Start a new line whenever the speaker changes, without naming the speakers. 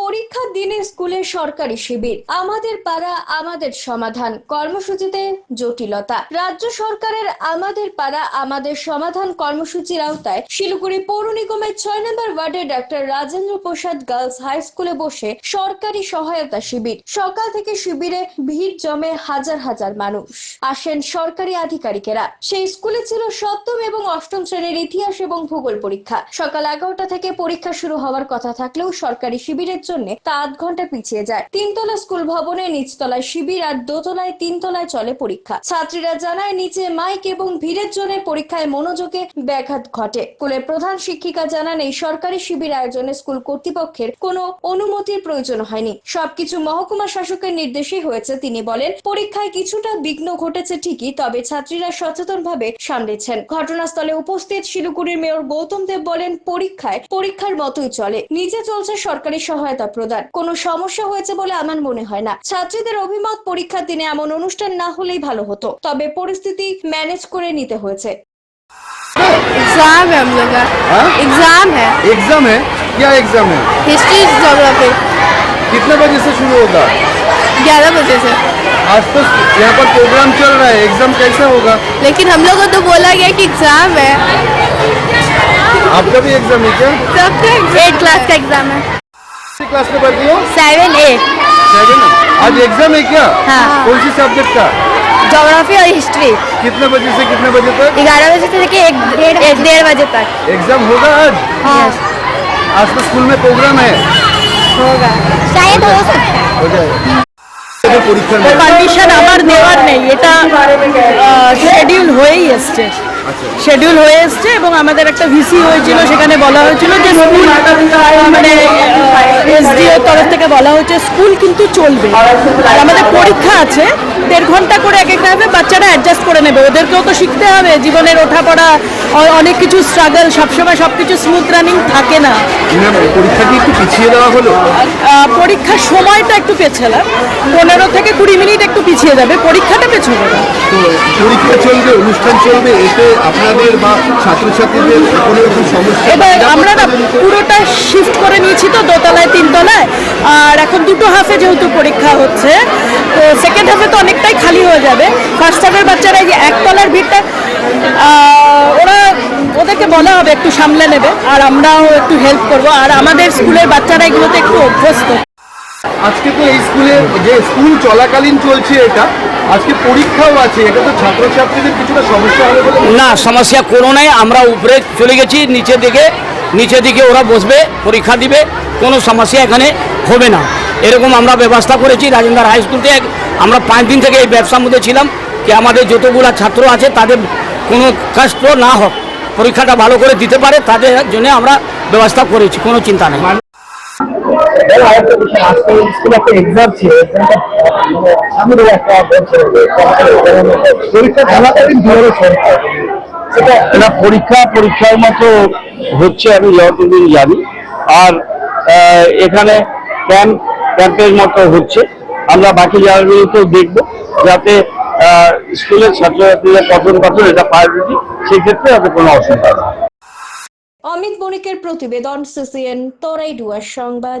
পরীক্ষার দিনে স্কুলে সরকারি শিবির। আমাদের পাড়া, আমাদের সমাধান। কর্মসূচিতে জটিলতা। রাজ্য সরকারের আমাদের পাড়া, আমাদের সমাধান কর্মসূচির আওতায় শিলিগুড়ি পৌর নিগমের ছয় নম্বর ওয়ার্ডে doctor Rajendra Prasad girls high স্কুলে বসে সরকারি সহায়তা শিবির। সকাল থেকে শিবিরে ভিড় জমে হাজার হাজার মানুষ। আসেন সরকারি আধিকারিকেরা। সেই স্কুলে ছিল সপ্তম এবং অষ্টম শ্রেণির ইতিহাস এবং ভূগোল পরীক্ষা। সকাল এগারোটা থেকে পরীক্ষা শুরু হওয়ার কথা থাকলেও সরকারি শিবিরের জন্য তা আধ ঘণ্টা পিছিয়ে যায়। তিনতলা স্কুল ভবনে নিচতলায় শিবির আর দোতলায় তিনতলায় চলে পরীক্ষা। ছাত্রীরা জানায়, নিচে মাইক এবং ভিড়ের জন্য পরীক্ষায় মনোযোগে ব্যাঘাত ঘটে। স্কুলের প্রধান শিক্ষিকা জানান, এই সরকারি শিবির আয়োজনে স্কুল কর্তৃপক্ষের কোনো অনুমতির প্রয়োজন হয়নি। সবকিছু মহকুমা শাসকের নির্দেশেই হয়েছে, তিনি বলেন, পরীক্ষায় কিছুটা বিঘ্ন ঘটেছে ঠিকই, তবে ছাত্রীরা সচেতনভাবে সামলেছেন। ঘটনাস্থলে উপস্থিত শিলিগুড়ির মেয়র গৌতম দেব বলেন, পরীক্ষায় পরীক্ষার মতোই চলে। নিচে চলছে সরকারি সহায়তা প্রদান কোনো সমস্যা হয়েছে বলে আমার মনে হয় না ছাত্রীদের অভিমত পরীক্ষার দিনে এমন অনুষ্ঠান না হলেই ভালো হতো তবে পরিস্থিতি ম্যানেজ করে নিতে হয়েছে
एग्जाम है हम लोग का
हाँ?
एग्जाम है
एग्जाम है क्या एग्जाम है
हिस्ट्री जोग्राफी
कितने बजे से शुरू होगा
ग्यारह बजे से
आज तो यहाँ पर प्रोग्राम चल रहा है एग्जाम कैसा होगा
लेकिन हम लोग को तो बोला गया कि एग्जाम है
आपका भी एग्जाम है क्या
सबका एट क्लास का एग्जाम है
किस क्लास में पढ़ती हो
सेवन एट
सेवन आज एग्जाम है क्या
हाँ।
कौन सी सब्जेक्ट का
जोग्राफी और हिस्ट्री
कितने बजे से कितने बजे तक
ग्यारह बजे से लेके एक एक डेढ़ बजे तक
एग्जाम होगा आज
हाँ
आज तो स्कूल में प्रोग्राम है
होगा शायद हो सकता है
हो जाएगा পরীক্ষার মধ্যে।
পারমিশন আমার দেওয়ার নেই এটা শেডিউল হয়েই এসছে। শেডিউল হয়ে এসছে এবং আমাদের একটা ভিসি হয়েছিল সেখানে বলা হয়েছিল যে স্কুল মানে এসডিও তরফ থেকে বলা হয়েছে স্কুল কিন্তু চলবে। আর আমাদের পরীক্ষা আছে দেড় ঘণ্টা করে এক একটা হবে বাচ্চারা অ্যাডজাস্ট করে নেবে। ওদেরকেও তো শিখতে হবে জীবনের ওঠাপড়া অ- অনেক কিছু স্ট্রাগল সবসময় সব কিছু স্মুথ রানিং থাকে না।
পরীক্ষা কি একটু পিছিয়ে দেওয়া হলো?
পরীক্ষার সময়টা একটু পেছালাম। পনেরো থেকে কুড়ি মিনিট একটু পিছিয়ে যাবে পরীক্ষাটা পেছবে। না
তো পরীক্ষা চলবে অনুষ্ঠান চলবে, এতে আপনাদের বা ছাত্রছাত্রীদের কোনো রকম সমস্যা।
এবার আমরা না পুরোটা শিফট করে নিয়েছি তো, দোতলায়, তিনতলায়। আর এখন দুটো হাফে যেহেতু পরীক্ষা হচ্ছে, তো সেকেন্ড হাফে তো অনেকটাই খালি হয়ে যাবে। ফার্স্ট হাফের বাচ্চারা এই যে একতলার ভিড়টা ওরা ওদেরকে বলা হবে, একটু সামলে নেবে। আর আমরাও একটু হেল্প করব। আর আমাদের স্কুলের বাচ্চারা এগুলোতে একটু অভ্যস্ত।
আজকে তো এই স্কুলে যে স্কুল চলাকালীন চলছে এটা আজকে পরীক্ষাও আছে এটা তো ছাত্রছাত্রীদের কিছুটা সমস্যা হবে বলে
না সমস্যা কোনো নাই আমরা উপরে চলে গেছি নিচের দিকে নিচের দিকে ওরা বসবে পরীক্ষা দিবে কোনো সমস্যা এখানে হবে না। এরকম আমরা ব্যবস্থা করেছি রাজেন্দ্র হাই স্কুল থেকে আমরা পাঁচ দিন থেকে এই ব্যবসার মধ্যে ছিলাম কি আমাদের যতগুলো ছাত্র আছে তাদের কোনো কষ্ট না হোক পরীক্ষাটা ভালো করে দিতে পারে তাদের জন্য আমরা ব্যবস্থা করেছি কোনো চিন্তা নেই।
পরীক্ষা চলাকালীন
পরীক্ষার মতো হচ্ছে আমি যতদিন জানি। আর আহ, এখানে ক্যাম্প ক্যাম্পের মতো হচ্ছে। আমরা বাকি জায়গাগুলোতেও দেখব যাতে আহ, স্কুলের ছাত্রছাত্রীরা পঠন পাঠন এটা প্রায়োরিটি সেই ক্ষেত্রে যাতে কোনো অসুবিধা না।
অমিত বণিকের প্রতিবেদন সিসিএন তোরাই ডুয়ার সংবাদ।